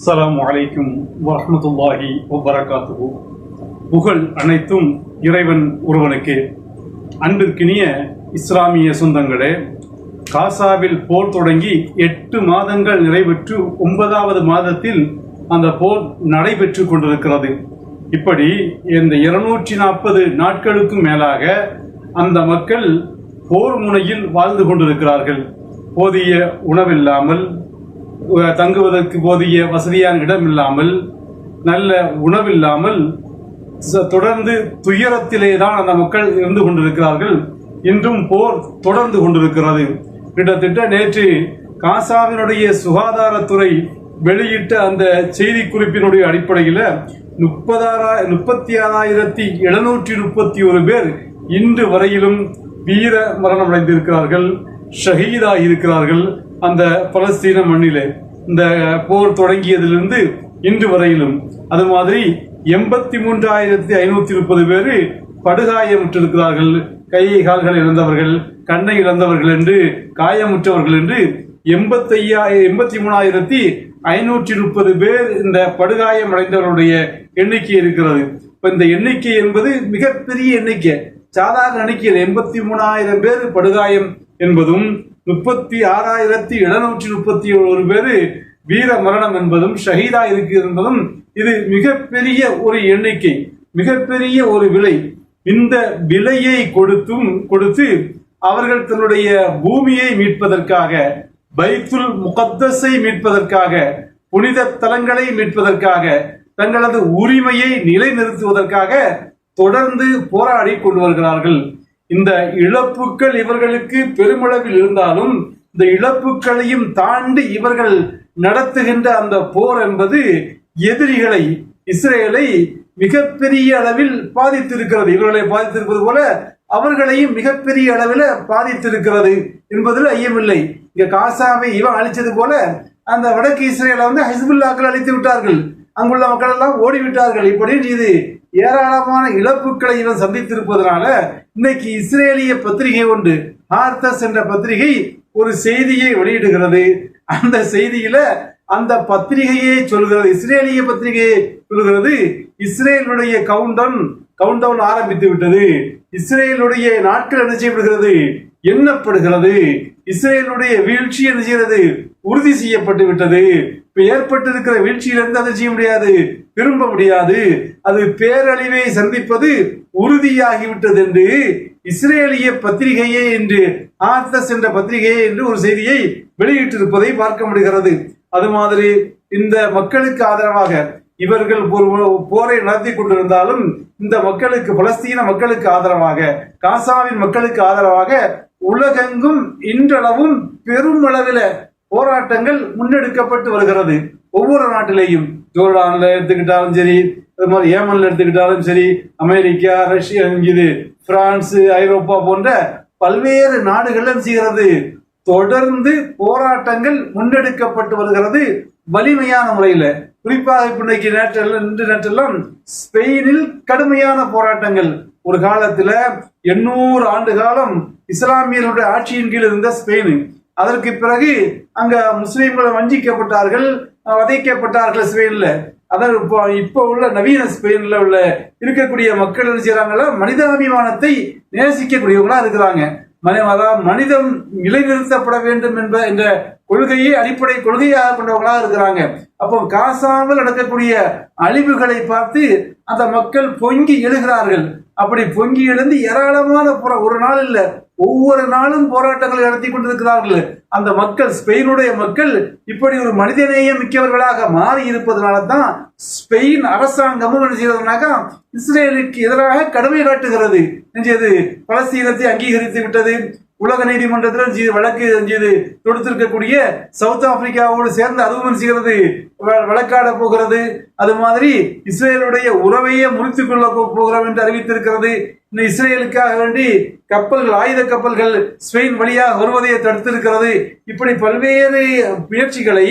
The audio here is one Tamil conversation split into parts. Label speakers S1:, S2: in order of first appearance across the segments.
S1: அஸ்லாம் வலைக்கும் வரமத்துல்லாஹி வபரகாத்துஹு. புகழ் அனைத்தும் இறைவன் ஒருவனுக்கு. அன்பிற்கினிய இஸ்லாமிய சொந்தங்களே காசாவில் போர் தொடங்கி எட்டு மாதங்கள் நிறைவேற்று ஒன்பதாவது மாதத்தில் அந்த போர் நடைபெற்று கொண்டிருக்கிறது. இப்படி இந்த இருநூற்றி நாற்பது நாட்களுக்கும் மேலாக அந்த மக்கள் போர் முனையில் வாழ்ந்து கொண்டிருக்கிறார்கள். போதிய உணவில்லாமல் தங்குவதற்கு போதிய வசதியான இடம் இல்லாமல் நல்ல உணவில்லாமல் ச- தொடர்ந்து துயரத்திலே தான் அந்த மக்கள் இருந்து கொண்டிருக்கிறார்கள். இன்றும் போர் தொடர்ந்து கொண்டிருக்கிறது. கிட்டத்தட்ட நேற்று காசாவினுடைய சுகாதாரத்துறை வெளியிட்ட அந்த செய்தி குறிப்பினுடைய அடிப்படையில் முப்பதாறா முப்பத்தி ஆறாயிரத்தி எழுநூற்றி முப்பத்தி ஒரு பேர் இன்று வரையிலும் வீர மரணம் அடைந்திருக்கிறார்கள் ஷஹீதாகி இருக்கிறார்கள் அந்த பலஸ்தீன மண்ணிலே. இந்த போர் தொடங்கியதிலிருந்து இன்று வரையிலும். அது மாதிரி எண்பத்தி மூன்றாயிரத்தி ஐநூத்தி முப்பது பேர் படுகாயமுற்றிருக்கிறார்கள். கை கால்கள் இழந்தவர்கள் கண்ணை இழந்தவர்கள் என்று காயமுற்றவர்கள் என்று எண்பத்தையாயிரம் எண்பத்தி மூணாயிரத்தி ஐநூற்றி முப்பது பேர் இந்த படுகாயம் அடைந்தவருடைய எண்ணிக்கை இருக்கிறது. இப்ப இந்த எண்ணிக்கை என்பது மிகப்பெரிய எண்ணிக்கை. சாதாரண எண்ணிக்கையில் எண்பத்தி மூணாயிரம் பேர் படுகாயம் என்பதும் முப்பத்தி ஆறாயிரத்தி எழுநூற்றி முப்பத்தி ஒரு பேர் வீர மரணம் என்பதும் ஷஹீதா இருக்கு என்பதும் இது மிகப்பெரிய ஒரு எண்ணிக்கை மிகப்பெரிய ஒரு விலை. இந்த விலையை கொடுத்தும் கொடுத்து அவர்கள் தன்னுடைய பூமியை மீட்பதற்காக பைத்துல் முகத்தஸை மீட்பதற்காக புனித தலங்களை மீட்பதற்காக தங்களது உரிமையை நிலைநிறுத்துவதற்காக தொடர்ந்து போராடி கொண்டு வருகிறார்கள். இந்த இழப்புகள் இவர்களுக்கு பெருமளவில் இருந்தாலும் இந்த இழப்புகளையும் தாண்டி இவர்கள் நடத்துகின்ற அந்த போர் என்பது எதிரிகளை இஸ்ரேலை மிகப்பெரிய அளவில் பாதித்திருக்கிறது. இவர்களை பாதித்திருப்பது போல அவர்களையும் மிகப்பெரிய அளவில் பாதித்திருக்கிறது என்பதில் ஐயமில்லை. இங்க காசாவை இவன் அழிச்சது போல அந்த வடக்கு இஸ்ரேலை வந்து ஹிஸ்புல்லாக்கள் அழித்து விட்டார்கள். அங்குள்ள மக்கள் எல்லாம் ஓடிவிட்டார்கள். இப்படி இது ஏராளமான இழப்புகளை இவன் சந்தித்திருப்பதனால இன்னைக்கு இஸ்ரேலிய பத்திரிகை ஒன்று ஹார்த்தஸ் என்ற பத்திரிகை ஒரு செய்தியை வெளியிடுகிறது. அந்த செய்தியில அந்த பத்திரிகையை சொல்கிறது இஸ்ரேலிய பத்திரிகையை சொல்கிறது இஸ்ரேலுடைய கவுண்டவுன் கவுண்டவுன் ஆரம்பித்து விட்டது. இஸ்ரேலுடைய நாட்கள் என்ன செய்யப்படுகிறது? எண்ணப்படுகிறது. இஸ்ரேலுடைய வீழ்ச்சி என்ன செய்கிறது? உறுதி செய்யப்பட்டு விட்டது. இப்ப ஏற்பட்டிருக்கிற வீழ்ச்சியிலிருந்து அதை செய்ய முடியாது திரும்ப முடியாது. அது பேரழிவை சந்திப்பது உறுதியாகிவிட்டது என்று இஸ்ரேலிய பத்திரிகையே என்று ஆர்த்தஸ் என்ற பத்திரிகையே என்று ஒரு செய்தியை வெளியிட்டிருப்பதை பார்க்க முடிகிறது. அது மாதிரி இந்த மக்களுக்கு ஆதரவாக இவர்கள் ஒரு போரை நடத்தி கொண்டிருந்தாலும் இந்த மக்களுக்கு பலஸ்தீன மக்களுக்கு ஆதரவாக காசாவின் மக்களுக்கு ஆதரவாக உலகெங்கும் இன்றளவும் பெரும் அளவில் போராட்டங்கள் முன்னெடுக்கப்பட்டு வருகிறது. ஒவ்வொரு நாட்டிலேயும் ஜோர்டான்ல எடுத்துக்கிட்டாலும் சரி அது மாதிரி ஏமன்ல எடுத்துக்கிட்டாலும் சரி அமெரிக்கா ரஷ்யா இது பிரான்ஸ் ஐரோப்பா போன்ற பல்வேறு நாடுகள் செய்கிறது? தொடர்ந்து போராட்டங்கள் முன்னெடுக்கப்பட்டு வருகிறது வலிமையான முறையில. குறிப்பாக இப்ப இன்னைக்கு நேற்றெல்லாம் இன்று நேற்றெல்லாம் ஸ்பெயினில் கடுமையான போராட்டங்கள். ஒரு காலத்துல எண்ணூறு ஆண்டு காலம் இஸ்லாமியர்களுடைய ஆட்சியின் கீழ் இருந்த ஸ்பெயின். அதற்கு பிறகு அங்க முஸ்லீம்கள் வஞ்சிக்கப்பட்டார்கள் வதைக்கப்பட்டார்கள் ஸ்பெயின்ல அதாவது இப்போ இப்போ உள்ள நவீன ஸ்பெயின்ல உள்ள இருக்கக்கூடிய மக்கள் என்ன செய்யறாங்களா மனிதாபிமானத்தை நேசிக்கக்கூடியவங்களா இருக்கிறாங்க. அதாவது மனிதம் நிலைநிறுத்தப்பட வேண்டும் என்ப என்ற கொள்கையை அடிப்படை கொள்கையாக கொண்டவர்களாக இருக்கிறாங்க. அப்போ காசாமல் நடக்கக்கூடிய அழிவுகளை பார்த்து அந்த மக்கள் பொங்கி எழுகிறார்கள். அப்படி பொங்கி எழுந்து ஏராளமான புற ஒரு நாள் இல்லை ஒவ்வொரு நாளும் போராட்டங்களை நடத்தி கொண்டிருக்கிறார்கள். அந்த மக்கள் ஸ்பெயினுடைய மக்கள் இப்படி ஒரு மனிதநேயம் மிக்கவர்களாக மாறி இருப்பதனால தான் ஸ்பெயின் அரசாங்கமும் என்ன செய்யறதுனாக்கா இஸ்ரேலுக்கு எதிராக கடுமை காட்டுகிறது. நெஞ்சது பலஸ்தீனத்தை அங்கீகரித்து விட்டது. உலக நீதிமன்றத்தில் வழக்கு செய்து தொடுத்திருக்கக்கூடிய சவுத் ஆப்பிரிக்காவோடு சேர்ந்து அதுவும் செய்கிறது வழக்காட போகிறது. அது மாதிரி இஸ்ரேலுடைய உறவையே முறித்துக் கொள்ள போகிறோம் என்று அறிவித்திருக்கிறது. இந்த இஸ்ரேலுக்காக வேண்டி கப்பல்கள் ஆயுத கப்பல்கள் ஸ்பெயின் வழியாக வருவதை தடுத்திருக்கிறது. இப்படி பல்வேறு முயற்சிகளை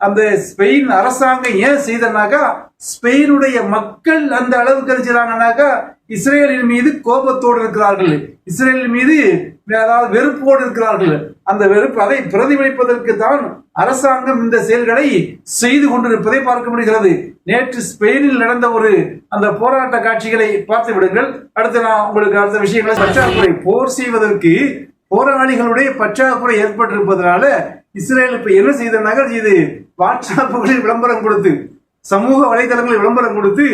S1: அந்த ஸ்பெயின் அரசாங்கம் ஏன் செய்தனாக்கா ஸ்பெயினுடைய மக்கள் அந்த அளவுக்கு என்ன இஸ்ரேலின் மீது கோபத்தோடு இருக்கிறார்கள். இஸ்ரேலின் மீது அதாவது வெறுப்போடு இருக்கிறார்கள். அந்த வெறுப்பு அதை பிரதிபலிப்பதற்கு தான் அரசாங்கம் இந்த செயல்களை செய்து கொண்டிருப்பதை பார்க்க முடிகிறது. நேற்று ஸ்பெயினில் நடந்த ஒரு அந்த போராட்ட காட்சிகளை பார்த்து விடுங்கள். அடுத்து நான் உங்களுக்கு அடுத்த விஷயங்களை பற்றாக்குறை போர் செய்வதற்கு போராளிகளுடைய பற்றாக்குறை ஏற்பட்டிருப்பதனால இஸ்ரேல் இப்ப என்ன செய்த? இது வாட்ஸ்அப்புகளில் விளம்பரம் கொடுத்து சமூக வலைதளங்களில் விளம்பரம் கொடுத்து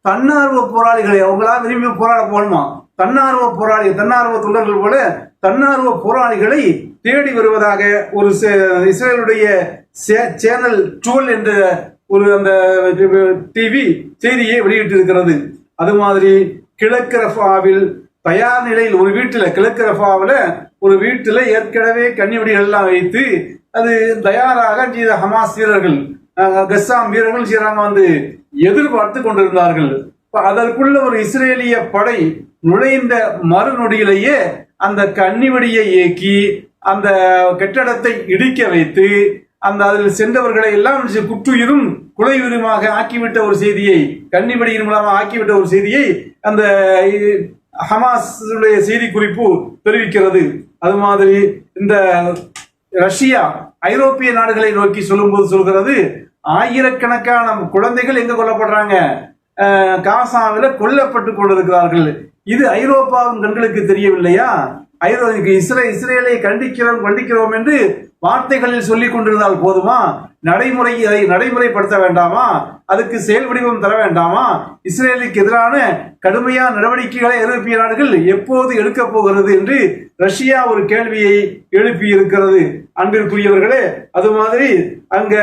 S1: தன்னார்வ போராளிகளை அவங்களா விரும்பி போராட போகணுமா? தன்னார்வ போராளி தன்னார்வ தொண்டர்கள் போல தன்னார்வ போராளிகளை தேடி வருவதாக ஒரு சே- இஸ்ரேலுடைய சே- சேனல் டுவெல் என்ற ஒரு அந்த டிவி செய்தியை வெளியிட்டிருக்கிறது. அது மாதிரி கிழக்கு ரஃபாவில் தயார் நிலையில் ஒரு வீட்டில் கிழக்கு ரஃபாவில் ஒரு வீட்டில் ஏற்கனவே கன்னிவெடிகள் எல்லாம் வைத்து அது தயாராக ஹமாஸ் வீரர்கள் கஸ்ஸாம் வீரர்கள் செய்றாங்க வந்து எதிர்பார்த்து கொண்டிருந்தார்கள். அதற்குள்ள ஒரு இஸ்ரேலிய படை நுழைந்த மறுநொடியிலேயே அந்த கன்னிவெடியை இயக்கி அந்த கட்டடத்தை இடிக்க வைத்து அந்த அதில் சென்றவர்களை எல்லாம் குற்றுயிரும் குலையுருமாக ஆக்கிவிட்ட ஒரு செய்தியை கன்னிவெடியின் மூலமாக ஆக்கிவிட்ட ஒரு செய்தியை அந்த ஹமாஸுடைய செய்தி குறிப்பு தெரிவிக்கிறது. அது மாதிரி இந்த ரஷ்யா ஐரோப்பிய நாடுகளை நோக்கி சொல்லும்போது சொல்கிறது ஆயிரக்கணக்கான குழந்தைகள் எங்க கொல்லப்படுறாங்க? காசாவில் காசாவில கொல்லப்பட்டு கொண்டிருக்கிறார்கள். இது ஐரோப்பாவின் கண்களுக்கு தெரியவில்லையா? ஐரோ இஸ்ரே இஸ்ரேலை கண்டிக்கிறோம் கண்டிக்கிறோம் என்று வார்த்தைகளில் சொல்லிக் கொண்டிருந்தால் போதுமா? நடைமுறை அதை நடைமுறைப்படுத்த வேண்டாமா? அதுக்கு செயல் வடிவம் தர வேண்டாமா? இஸ்ரேலுக்கு எதிரான கடுமையான நடவடிக்கைகளை ஐரோப்பிய நாடுகள் எப்போது எடுக்கப் போகிறது என்று ரஷ்யா ஒரு கேள்வியை எழுப்பி இருக்கிறது அன்பிற்குரியவர்களே அது மாதிரி அங்க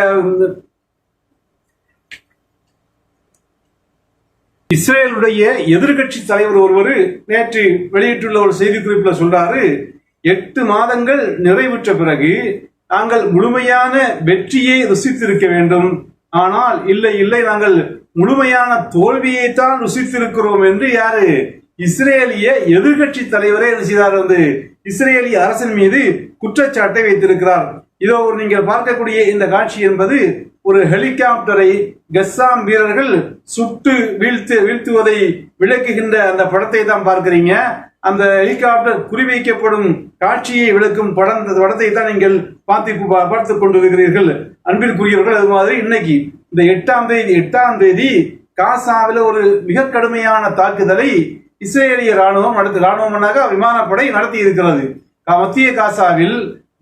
S1: இஸ்ரேலுடைய எதிர்க்கட்சி தலைவர் ஒருவர் நேற்று வெளியிட்டுள்ள ஒரு செய்திக்குறிப்பில் சொல்றாரு எட்டு மாதங்கள் நிறைவுற்ற பிறகு நாங்கள் முழுமையான வெற்றியை ருசித்திருக்க வேண்டும். ஆனால் இல்லை இல்லை நாங்கள் முழுமையான தோல்வியைத்தான் ருசித்திருக்கிறோம் என்று யாரு இஸ்ரேலிய எதிர்க்கட்சி தலைவரே என்ன செய்தார் வந்து இஸ்ரேலிய அரசின் மீது குற்றச்சாட்டை வைத்திருக்கிறார். இதோ ஒரு நீங்கள் பார்க்கக்கூடிய இந்த காட்சி என்பது ஒரு ஹெலிகாப்டரை கஸ்ஸாம் வீரர்கள் சுட்டு வீழ்த்து வீழ்த்துவதை விளக்குகின்ற அந்த படத்தை தான் பார்க்கிறீங்க. அந்த ஹெலிகாப்டர் குறிவைக்கப்படும் காட்சியை விளக்கும் படம் படத்தை தான் நீங்கள் பார்த்து பார்த்து கொண்டிருக்கிறீர்கள். அன்பிற்குரியவர்கள் அது மாதிரி இன்னைக்கு இந்த எட்டாம் தேதி எட்டாம் தேதி காசாவில் ஒரு மிக கடுமையான தாக்குதலை இஸ்ரேலிய ராணுவம் அடுத்து ராணுவம்னாக விமானப்படை நடத்தி இருக்கிறது மத்திய காசாவில்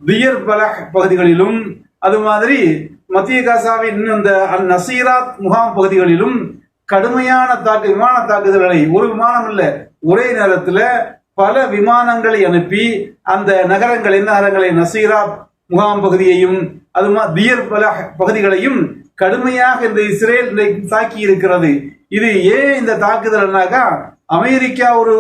S1: பியர் பலக் பகுதிகளிலும் அது மாதிரி மத்திய காசாவின் இந்த அல் நசீராத் முகாம் பகுதிகளிலும் கடுமையான தாக்கு விமான தாக்குதல்களை ஒரு விமானம் இல்ல ஒரே நேரத்துல பல விமானங்களை அனுப்பி அந்த நகரங்களை நகரங்களை நசீரா முகாம் பகுதியையும் அது தியர் பல பகுதிகளையும் கடுமையாக இந்த இஸ்ரேல் தாக்கி இருக்கிறது இது ஏன் இந்த தாக்குதல்னாக்கா அமெரிக்கா ஒரு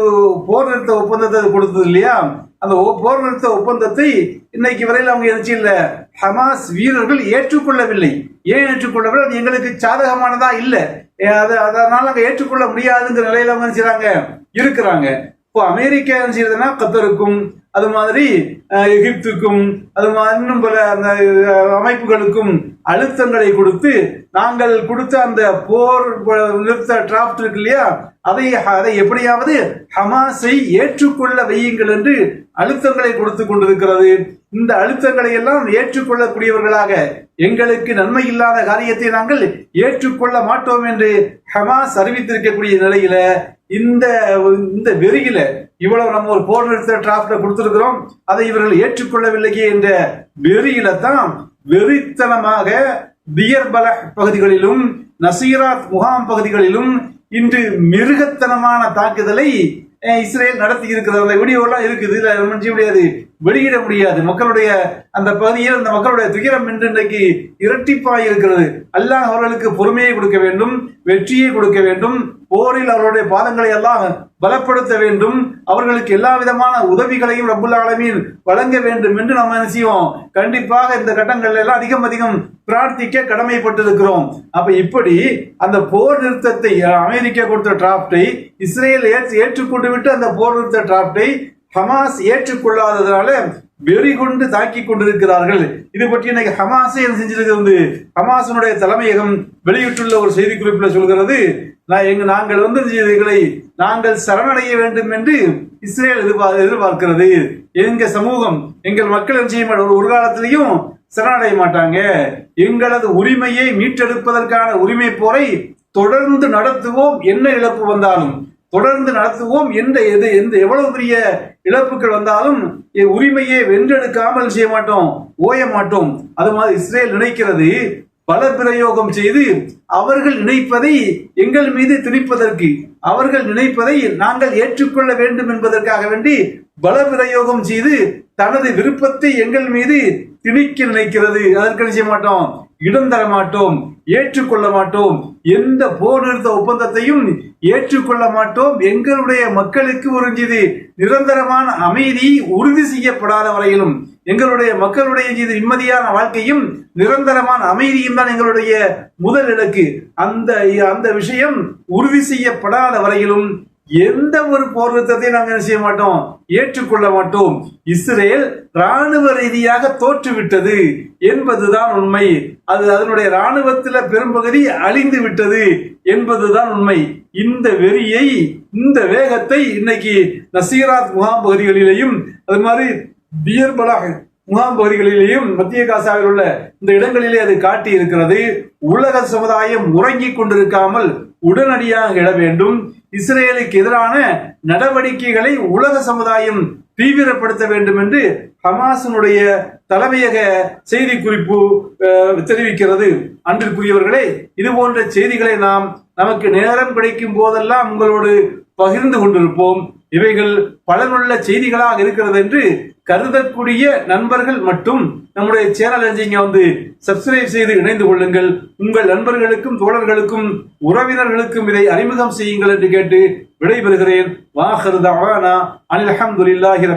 S1: போர் நிறுத்த ஒப்பந்தத்தை கொடுத்தது இல்லையா? அந்த போர் நிறுத்த ஒப்பந்தத்தை இன்னைக்கு வரையில் அவங்க எதிர்த்து இல்லை. ஹமாஸ் வீரர்கள் ஏற்றுக்கொள்ளவில்லை. ஏன் ஏற்றுக்கொள்ளவில்லை? அது எங்களுக்கு சாதகமானதா இல்லை. அது அதனால நாங்க ஏற்றுக்கொள்ள முடியாதுங்கிற நிலையில அவங்க செய்யறாங்க இருக்கிறாங்க. இப்போ அமெரிக்கா என்ன செய்யறதுன்னா கத்தருக்கும் அது மாதிரி எகிப்துக்கும் அது மாதிரி இன்னும் பல அந்த அமைப்புகளுக்கும் அழுத்தங்களை கொடுத்து நாங்கள் கொடுத்த அந்த போர் நிறுத்த டிராப்ட் இருக்கு இல்லையா? அதை அதை எப்படியாவது ஹமாஸை ஏற்றுக்கொள்ள வையுங்கள் என்று அழுத்தங்களை கொடுத்து கொண்டிருக்கிறது. இந்த அழுத்தங்களை எல்லாம் ஏற்றுக்கொள்ளக்கூடியவர்களாக எங்களுக்கு நன்மை இல்லாத காரியத்தை நாங்கள் ஏற்றுக்கொள்ள மாட்டோம் என்று ஹமாஸ் அறிவித்திருக்கக்கூடிய நிலையில இந்த இந்த வெறியில இவ்வளவு நம்ம ஒரு போர் நிறுத்த டிராப்ட கொடுத்திருக்கிறோம். அதை இவர்கள் ஏற்றுக்கொள்ளவில்லையே என்ற வெறியில தான் வெறித்தனமாக பியர்பல பகுதிகளிலும் நசீராத் முகாம் பகுதிகளிலும் இன்று மிருகத்தனமான தாக்குதலை இஸ்ரேல் நடத்தி இருக்கிறது அந்த வீடியோ எல்லாம் இருக்குது இதுல முடிஞ்ச முடியாது. வெளியிட முடியாது. மக்களுடைய அந்த பகுதியில் அந்த மக்களுடைய துயரம் என்று இன்றைக்கு இரட்டிப்பாய் இருக்கிறது. அல்லாஹ் அவர்களுக்கு பொறுமையை கொடுக்க வேண்டும் வெற்றியை கொடுக்க வேண்டும். போரில் அவர்களுடைய பாதங்களை எல்லாம் பலப்படுத்த வேண்டும். அவர்களுக்கு எல்லா விதமான உதவிகளையும் ரப்புல் ஆலமீன் வழங்க வேண்டும் என்று நம்ம என்ன செய்வோம்? கண்டிப்பாக இந்த கட்டங்கள்ல எல்லாம் அதிகம் அதிகம் பிரார்த்திக்க கடமைப்பட்டிருக்கிறோம். அப்ப இப்படி அந்த போர் நிறுத்தத்தை அமெரிக்கா கொடுத்த டிராப்டை இஸ்ரேல் ஏற்று ஏற்றுக்கொண்டு விட்டு அந்த போர் நிறுத்த டிராப்டை ஹமாஸ் ஏற்றுக்கொள்ளாததுனால வெறி கொண்டு தாக்கி கொண்டிருக்கிறார்கள். இது பற்றி இன்னைக்கு ஹமாஸே என்ன செஞ்சிருக்கிறது ஹமாசனுடைய தலைமையகம் வெளியிட்டுள்ள ஒரு செய்தி குறிப்பில் சொல்கிறது நான் எங்க நாங்கள் வந்து எங்களை நாங்கள் சரணடைய வேண்டும் என்று இஸ்ரேல் எதிர்பார் எதிர்பார்க்கிறது. எங்க சமூகம் எங்கள் மக்கள் என்ன செய்ய மாட்டாங்க? ஒரு காலத்திலையும் சரணடைய மாட்டாங்க. எங்களது உரிமையை மீட்டெடுப்பதற்கான உரிமை போரை தொடர்ந்து நடத்துவோம். என்ன இழப்பு வந்தாலும் தொடர்ந்து நடத்துவோம் எந்த எது எந்த எவ்வளவு பெரிய இழப்புகள் வந்தாலும் என் உரிமையை வென்றெடுக்காமல் செய்ய மாட்டோம் ஓய மாட்டோம். அது மாதிரி இஸ்ரேல் நினைக்கிறது பல பிரயோகம் செய்து அவர்கள் நினைப்பதை எங்கள் மீது திணிப்பதற்கு அவர்கள் நினைப்பதை நாங்கள் ஏற்றுக்கொள்ள வேண்டும் என்பதற்காக வேண்டி பல பிரயோகம் செய்து தனது விருப்பத்தை எங்கள் மீது திணிக்க நினைக்கிறது. அதற்கு செய்ய மாட்டோம் இடம் தர மாட்டோம் ஏற்றுக்கொள்ள மாட்டோம். எந்த போர் நிறுத்த ஒப்பந்தத்தையும் ஏற்றுக்கொள்ள மாட்டோம். எங்களுடைய மக்களுக்கு ஒரு நிரந்தரமான அமைதி உறுதி செய்யப்படாத வரையிலும் எங்களுடைய மக்களுடைய இது நிம்மதியான வாழ்க்கையும் நிரந்தரமான அமைதியும் தான் எங்களுடைய முதல் இலக்கு. அந்த அந்த விஷயம் உறுதி செய்யப்படாத வரையிலும் எந்த ஒரு போர் யுத்தத்தையும் நாங்கள் என்ன செய்ய மாட்டோம்? ஏற்றுக்கொள்ள மாட்டோம். இஸ்ரேல் ராணுவ ரீதியாக தோற்றுவிட்டது என்பதுதான் உண்மை. அது அதனுடைய ராணுவத்தில் பெரும்பகுதி அழிந்து விட்டது என்பதுதான் உண்மை. இந்த வெறியை இந்த வேகத்தை இன்னைக்கு நசீராத் முகாம் பகுதிகளிலேயும் அது மாதிரி பியர்பலாக முகாம் பகுதிகளிலேயும் மத்திய காசாவில் உள்ள இந்த இடங்களிலே அது காட்டி இருக்கிறது உலக சமுதாயம் உறங்கிக் கொண்டிருக்காமல் உடனடியாக இட வேண்டும். இஸ்ரேலுக்கு எதிரான நடவடிக்கைகளை உலக சமுதாயம் தீவிரப்படுத்த வேண்டும் என்று ஹமாஸினுடைய தலைமையக செய்தி குறிப்பு தெரிவிக்கிறது. அன்றிற்குரியவர்களே இது போன்ற செய்திகளை நாம் நமக்கு நேரம் கிடைக்கும் போதெல்லாம் உங்களோடு பகிர்ந்து கொண்டிருப்போம். இவைகள் பலனுள்ள செய்திகளாக இருக்கிறது என்று கருதக்கூடிய நண்பர்கள் மட்டும் நம்முடைய சேனல் இங்க வந்து சப்ஸ்கிரைப் செய்து இணைந்து கொள்ளுங்கள். உங்கள் நண்பர்களுக்கும் தோழர்களுக்கும் உறவினர்களுக்கும் இதை அறிமுகம் செய்யுங்கள் என்று கேட்டு விடைபெறுகிறேன். வாஹருதானா அனில் அஹமதுல்லாஹி